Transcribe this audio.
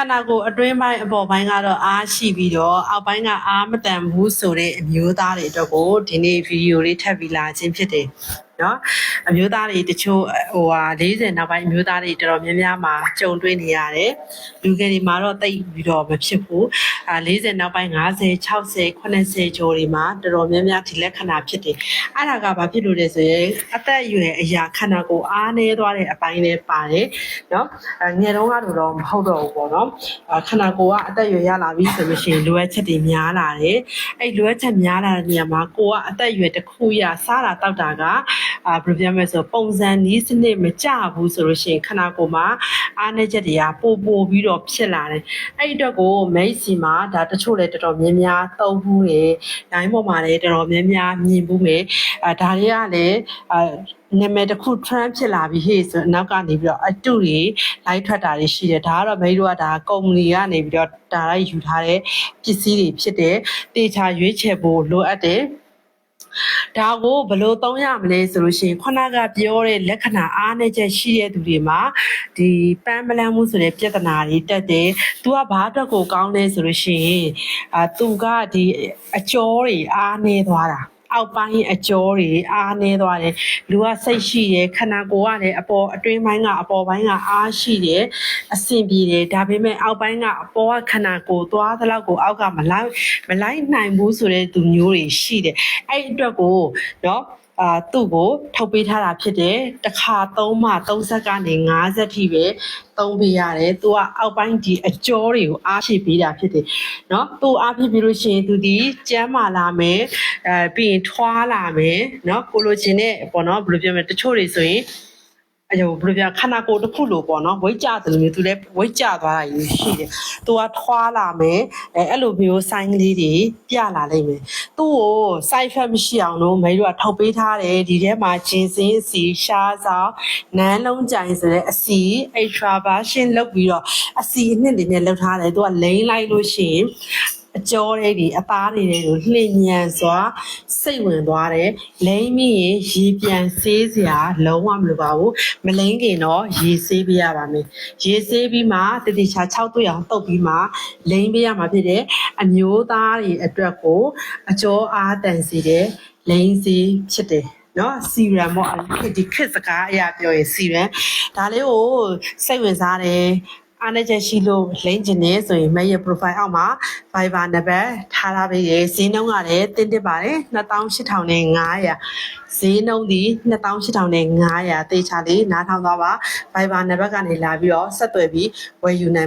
န္ဓာကိုယ်အတွင်းပိုင်းအပေါ်ပိုင်းကတော့အားရှိပြီးတော့အောက်ပိုင်းကအားမတန်ဘူးဆိုတဲ့အမျိုးသားတွေအတွက်ကိုဒီနေ့ဗီဒီယိုလေးထပ်ပြီးလာခြင်းဖြစ်တယ် နော်အမျိုးသားတွေတချို့ဟိုဟာ40နောက်ပိုင်းအမျိုးသားတွေတော်တော်များများမှာကြုံတွေ့နေရတယ်လူငယ်တွေမှာတော့တိတ်ပြီးတော့မဖြစ်ဘူးအာ40နောက်ပိုင်း50 60 80ကျော်တွေမှာတော်တော်များများဒီလက္ခဏာဖြစ်တယ်အဲ့ဒါကဘာဖြစ်လို့လဲဆိုရင်အသက်အရွယ်အရာခန္ဓာကိုယ်အားနည်းသွားတဲ့အပိုင်းလေးပါတယ်နော်အဲငယ်တုန်းကတော့တော့မဟုတ်တော့ဘူးပေါ့နော်အာခန္ဓာကိုယ်ကအသက်အရွယ်ရလာပြီဆိုလို့ရှိရင်လိုအပ်ချက်တွေများလာတယ်အဲ့လိုအပ်ချက်များလာတဲ့နေရာမှာကိုယ်ကအသက်အရွယ်တစ်ခုရစားတာတောက်တာကအာဘယ်လိုပြောမလဲဆိုပုံစံနည်းစနစ်မကြဘူးဆိုလို့ရှိရင်ခန္ဓာကိုယ်မှာအားနည်းချက်တွေကပိုပိုပြီးတော့ဖြစ်လာတယ်အဲ့ဒီအတွက်ကိုမိတ်စီမှာဒါတချို့လည်းတော်တော်များများသုံးဘူးတယ်။တိုင်းပေါ်မှာလည်းတော်တော်များများမြင်ဘူးမယ်။အဲဒါတွေကလည်းအဲနာမည်တစ်ခု trend ဖြစ်လာပြီဟေ့ဆိုအနောက်ကနေပြီးတော့အတုတွေလိုက်ထွက်တာတွေရှိတယ်ဒါကတော့မိတို့ကဒါကုမ္ပဏီကနေပြီးတော့ဒါလိုက်ယူထားတဲ့ပစ္စည်းတွေဖြစ်တယ်တေချာရွေးချယ်ဖို့လိုအပ်တယ် ဒါကိုဘယ်လိုသုံးရမလဲဆိုလို့ရှိရင်ခုနကပြောတဲ့လက္ခဏာအားနည်းချက်ရှိတဲ့သူတွေမှာဒီပန်းမလန်းမှုဆိုတဲ့ပြဿနာတွေတက်တယ်။ तू ကဘာအတွက်ကိုကောင်းလဲဆိုလို့ရှိရင်အာ तू ကဒီအကျော်တွေအားနည်းသွားတာ။ အောက်ပိုင်းအကျော်တွေအားနည်းသွားတယ်လူကစိတ်ရှိတယ်ခန္ဓာကိုယ်ကလည်းအပေါ်အတွင်းပိုင်းကအပေါ်ပိုင်းကအားရှိတယ်အဆင်ပြေတယ်ဒါပေမဲ့အောက်ပိုင်းကအပေါ်ကခန္ဓာကိုယ်သွားသလောက်ကိုအောက်ကမလိုက်မလိုက်နိုင်ဘူးဆိုတဲ့သူမျိုးတွေရှိတယ်အဲ့ဒီအတွက်ကိုเนาะ အာသူ့ကိုထုတ်ပေးထားတာဖြစ်တယ်တစ်ခါသုံးမှ30ကနေ50ထိပဲသုံးပေးရတယ်သူကအောက်ပိုင်းဒီအကျော်တွေကိုအားဖြည့်ပေးတာဖြစ်တယ်เนาะသူအားဖြည့်ပြီးလို့ရှိရင်သူဒီကျမ်းမာလာမယ်အဲပြီးရင်ထွားလာမယ်เนาะကိုလိုချင်တဲ့ပေါ့เนาะဘယ်လိုပြောမလဲတချို့တွေဆိုရင် အယောဘယ်လိုပြခန္ဓာကိုယ်တစ်ခုလိုပေါ့နော်ဝိတ်ကြတယ်လို့မျိုးသူလည်းဝိတ်ကြသွားတာကြီးရှိတယ်။သူကထွာလာမယ်အဲအဲ့လိုမျိုးဆိုင်းကလေးတွေပြလာလိမ့်မယ်။သူ့ကို side effect မရှိအောင်လို့မိတို့ကထုတ်ပေးထားတယ်ဒီထဲမှာဂျင်းစင်းအစီရှားဆောင်နန်းလုံးကြိုင်ဆိုတဲ့အစီ extra version လောက်ပြီးတော့အစီအနှစ်တွေနဲ့လောက်ထားတယ်သူကလိမ့်လိုက်လို့ရှိရင် အကျော်တွေဒီအသားတွေတွေကိုလှည့်ညံစွာစိတ်ဝင်သွားတယ်လိမ့်မိရင်ရေပြန်ဆေးစရာလုံးဝမလိုပါဘူးမလိမ့်ခင်တော့ရေဆေးပေးရပါမယ်ရေဆေးပြီးမှတတိချာ6တွေ့အောင်တုပ်ပြီးမှလိမ့်ပေးရမှာဖြစ်တယ်အမျိုးသားတွေအတွက်ကိုအကျော်အားတန်စီတဲ့လိမ့်စီဖြစ်တယ်နော်စီရမ်ပေါ့ဒီခစ်စကားအရာပြောရင်စီရမ်ဒါလေးကိုစိတ်ဝင်စားတယ် အားနေချက်ရှိလို့လိမ့်ကျင်နေဆိုရင်မရဲ့ profile အောက်မှာ Viber နံပါတ်ထားထားပေးရယ်ဈေးနှုန်းကလည်းတင်းတစ်ပါတယ်28500ဈေးနှုန်းဒီ28500တေချာလေးနားထောင်သွားပါ Viber နံပါတ်ကနေလာပြီးတော့ဆက်သွယ်ပြီးဝယ်ယူနိုင်